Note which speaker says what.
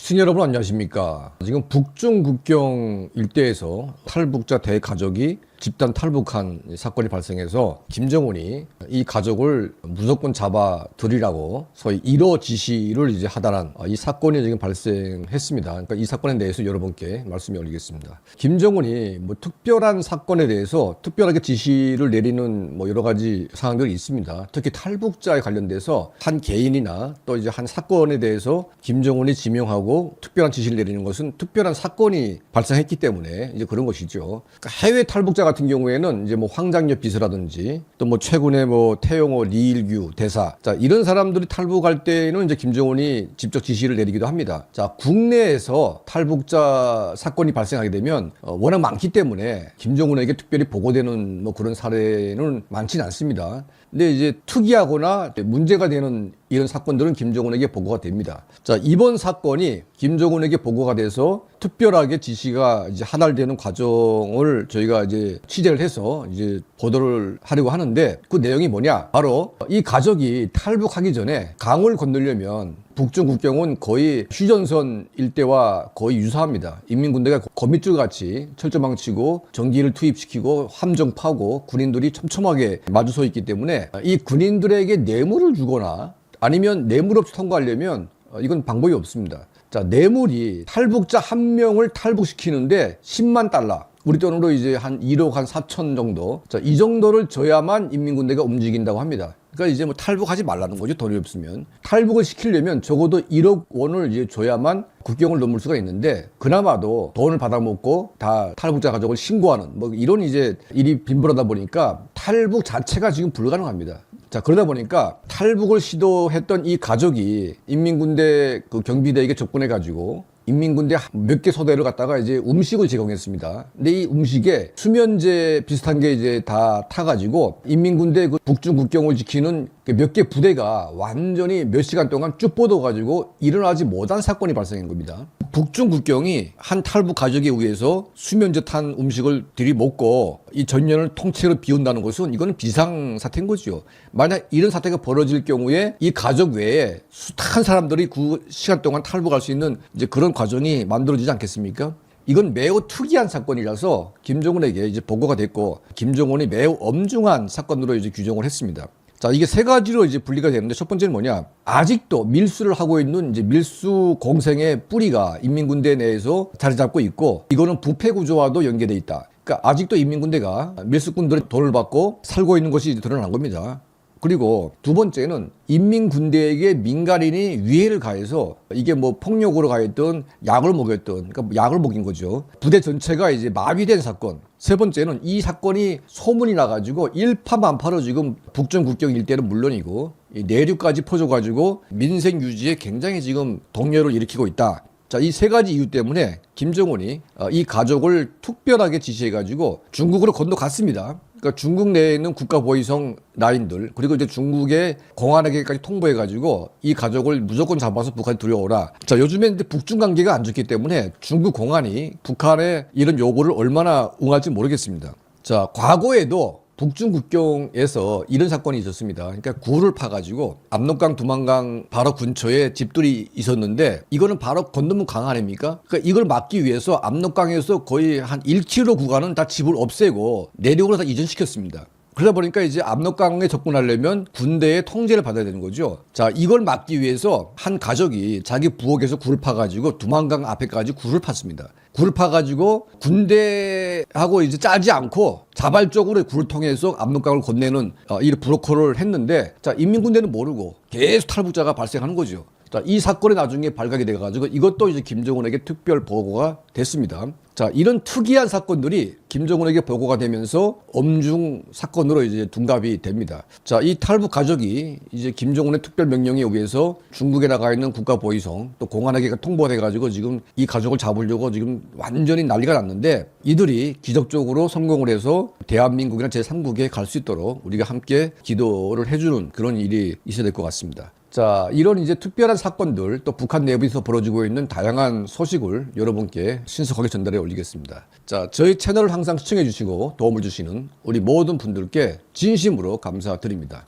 Speaker 1: 시청자 여러분 안녕하십니까. 지금 북중 국경 일대에서 탈북자 대가족이 집단 탈북한 사건이 발생해서 김정은이 이 가족을 무조건 잡아들이라고 소위 1호 지시를 이제 하다란 이 사건이 지금 발생했습니다. 그러니까 이 사건에 대해서 여러분께 말씀을 올리겠습니다. 김정은이 뭐 특별한 사건에 대해서 특별하게 지시를 내리는 뭐 여러 가지 사항들이 있습니다. 특히 탈북자에 관련돼서 한 개인이나 또 이제 한 사건에 대해서 김정은이 지명하고 특별한 지시를 내리는 것은 특별한 사건이 발생했기 때문에 이제 그런 것이죠. 그러니까 해외 탈북자 같은 경우에는 이제 뭐 황장엽 비서라든지 또 뭐 최근에 뭐 태영호, 리일규 대사 자 이런 사람들이 탈북할 때는 이제 김정은이 직접 지시를 내리기도 합니다. 자 국내에서 탈북자 사건이 발생하게 되면 어, 워낙 많기 때문에 김정은에게 특별히 보고되는 뭐 그런 사례는 많지는 않습니다. 근데 이제 특이하거나 문제가 되는 이런 사건들은 김정은에게 보고가 됩니다. 자, 이번 사건이 김정은에게 보고가 돼서 특별하게 지시가 이제 하달되는 과정을 저희가 이제 취재를 해서 이제 보도를 하려고 하는데 그 내용이 뭐냐? 바로 이 가족이 탈북하기 전에 강을 건너려면 북중 국경은 거의 휴전선 일대와 거의 유사합니다. 인민군대가 거미줄 같이 철조망 치고 전기를 투입시키고 함정 파고 군인들이 촘촘하게 마주 서 있기 때문에 이 군인들에게 뇌물을 주거나 아니면 뇌물 없이 통과하려면 어, 이건 방법이 없습니다. 자, 뇌물이 탈북자 한 명을 탈북시키는데 10만 달러. 우리 돈으로 이제 한 1억 한 4천 정도. 자, 이 정도를 줘야만 인민군대가 움직인다고 합니다. 그러니까 이제 뭐 탈북하지 말라는 거죠. 돈이 없으면. 탈북을 시키려면 적어도 1억 원을 이제 줘야만 국경을 넘을 수가 있는데 그나마도 돈을 받아먹고 다 탈북자 가족을 신고하는 뭐 이런 이제 일이 빈번하다 보니까 탈북 자체가 지금 불가능합니다. 자 그러다 보니까 탈북을 시도했던 이 가족이 인민군대 그 경비대에게 접근해 가지고 인민군대 몇 개 소대를 갖다가 이제 음식을 제공했습니다. 근데 이 음식에 수면제 비슷한 게 이제 다 타가지고 인민군대 그 북중 국경을 지키는 그몇개 부대가 완전히 몇 시간 동안 쭉 뻗어가지고 일어나지 못한 사건이 발생한 겁니다. 북중 국경이 한 탈북 가족에 의해서 수면제 탄 음식을 들이먹고 이 전년을 통째로 비운다는 것은 이거는 비상 사태인 거죠. 만약 이런 사태가 벌어질 경우에 이 가족 외에 숱한 사람들이 그 시간 동안 탈북할 수 있는 이제 그런 과정이 만들어지지 않겠습니까? 이건 매우 특이한 사건이라서 김정은에게 이제 보고가 됐고 김정은이 매우 엄중한 사건으로 이제 규정을 했습니다. 자, 이게 세 가지로 이제 분리가 되는데 첫 번째는 뭐냐? 아직도 밀수를 하고 있는 이제 밀수 공생의 뿌리가 인민군대 내에서 자리 잡고 있고 이거는 부패 구조와도 연계돼 있다. 그러니까 아직도 인민군대가 밀수꾼들의 돈을 받고 살고 있는 것이 이제 드러난 겁니다. 그리고 두 번째는 인민군대에게 민간인이 위해를 가해서 이게 뭐 폭력으로 가했던 약을 먹였던 그러니까 약을 먹인 거죠. 부대 전체가 이제 마비된 사건. 세 번째는 이 사건이 소문이 나가지고 일파만파로 지금 북중 국경 일대는 물론이고 이 내륙까지 퍼져가지고 민생 유지에 굉장히 지금 동요를 일으키고 있다. 자, 이 세 가지 이유 때문에 김정은이 어, 이 가족을 특별하게 지시해가지고 중국으로 건너갔습니다. 그러니까 중국 내에 있는 국가 보위성 라인들 그리고 이제 중국의 공안에게까지 통보해 가지고 이 가족을 무조건 잡아서 북한에 들여오라. 자, 요즘에 이제 북중 관계가 안 좋기 때문에 중국 공안이 북한의 이런 요구를 얼마나 응할지 모르겠습니다. 자, 과거에도 북중 국경에서 이런 사건이 있었습니다. 그러니까 굴을 파가지고 압록강, 두만강 바로 근처에 집들이 있었는데 이거는 바로 건너문 강 아닙니까? 그러니까 이걸 막기 위해서 압록강에서 거의 한 1km 구간은 다 집을 없애고 내륙으로 다 이전시켰습니다. 그러다 보니까 이제 압록강에 접근하려면 군대의 통제를 받아야 되는 거죠. 자, 이걸 막기 위해서 한 가족이 자기 부엌에서 굴을 파가지고 두만강 앞에까지 굴을 팠습니다. 굴을 파가지고 군대하고 이제 짜지 않고 자발적으로 굴을 통해서 압록강을 건네는 어, 이 브로커를 했는데 자, 인민군대는 모르고 계속 탈북자가 발생하는 거죠. 자, 이 사건이 나중에 발각이 돼가지고 이것도 이제 김정은에게 특별 보고가 됐습니다. 자, 이런 특이한 사건들이 김정은에게 보고가 되면서 엄중 사건으로 이제 둔갑이 됩니다. 자, 이 탈북 가족이 이제 김정은의 특별 명령에 의해서 중국에 나가 있는 국가 보위성 또 공안에게 통보돼가지고 지금 이 가족을 잡으려고 지금 완전히 난리가 났는데 이들이 기적적으로 성공을 해서 대한민국이나 제3국에 갈 수 있도록 우리가 함께 기도를 해주는 그런 일이 있어야 될 것 같습니다. 자, 이런 이제 특별한 사건들 또 북한 내부에서 벌어지고 있는 다양한 소식을 여러분께 신속하게 전달해 올리겠습니다. 자, 저희 채널을 항상 시청해 주시고 도움을 주시는 우리 모든 분들께 진심으로 감사드립니다.